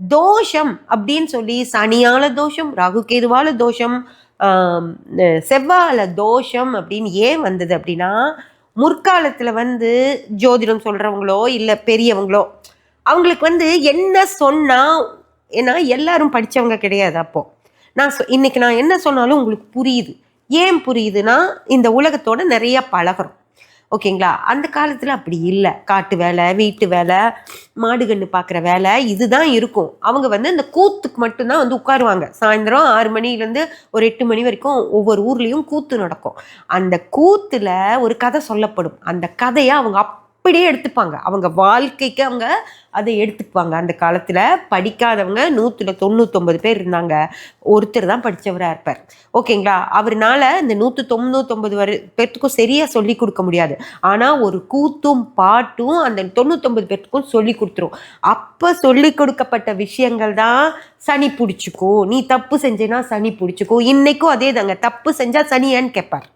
தோஷம் அப்படின்னு சொல்லி சனியால தோஷம் ராகு கேதுவால தோஷம் செவ்வால தோஷம் அப்படின்னு ஏன் வந்தது அப்படின்னா முற்காலத்தில் வந்து ஜோதிடம் சொல்கிறவங்களோ இல்லை பெரியவங்களோ அவங்களுக்கு வந்து என்ன சொன்னால் ஏன்னா எல்லாரும் படித்தவங்க கிடையாது அப்போது நான் சொ- இன்னைக்கு நான் என்ன சொன்னாலும் உங்களுக்கு புரியுது. ஏன் புரியுதுன்னா இந்த உலகத்தோட நிறைய பழகுறோம். ஓகேங்களா? அந்த காலத்தில் அப்படி இல்லை. காட்டு வேலை வீட்டு வேலை மாடுகன்று பார்க்குற வேலை இதுதான் இருக்கும். அவங்க வந்து இந்த கூத்துக்கு மட்டும்தான் வந்து உட்காருவாங்க. சாயந்தரம் ஆறு மணிலேருந்து ஒரு எட்டு மணி வரைக்கும் ஒவ்வொரு ஊர்லேயும் கூத்து நடக்கும். அந்த கூத்தில் ஒரு கதை சொல்லப்படும். அந்த கதையை அவங்க அப் அப்படியே எடுத்துப்பாங்க. அவங்க வாழ்க்கைக்கு அவங்க அதை எடுத்துக்குவாங்க. அந்த காலத்தில் படிக்காதவங்க நூற்றில் தொண்ணூத்தொம்பது பேர் இருந்தாங்க. ஒருத்தர் தான் படித்தவராக இருப்பார். ஓகேங்களா? அவர்னால இந்த நூற்று தொண்ணூத்தொம்பது வரை பேர்த்துக்கும் சரியாக சொல்லி கொடுக்க முடியாது. ஆனால் ஒரு கூத்தும் பாட்டும் அந்த தொண்ணூத்தொம்பது பேர்த்துக்கும் சொல்லி கொடுத்துரும். அப்போ சொல்லி கொடுக்கப்பட்ட விஷயங்கள் தான் சனி பிடிச்சிக்கும். நீ தப்பு செஞ்சேன்னா சனி பிடிச்சிக்கும். இன்றைக்கும் அதே தாங்க தப்பு செஞ்சால் சனியான்னு கேட்பார்.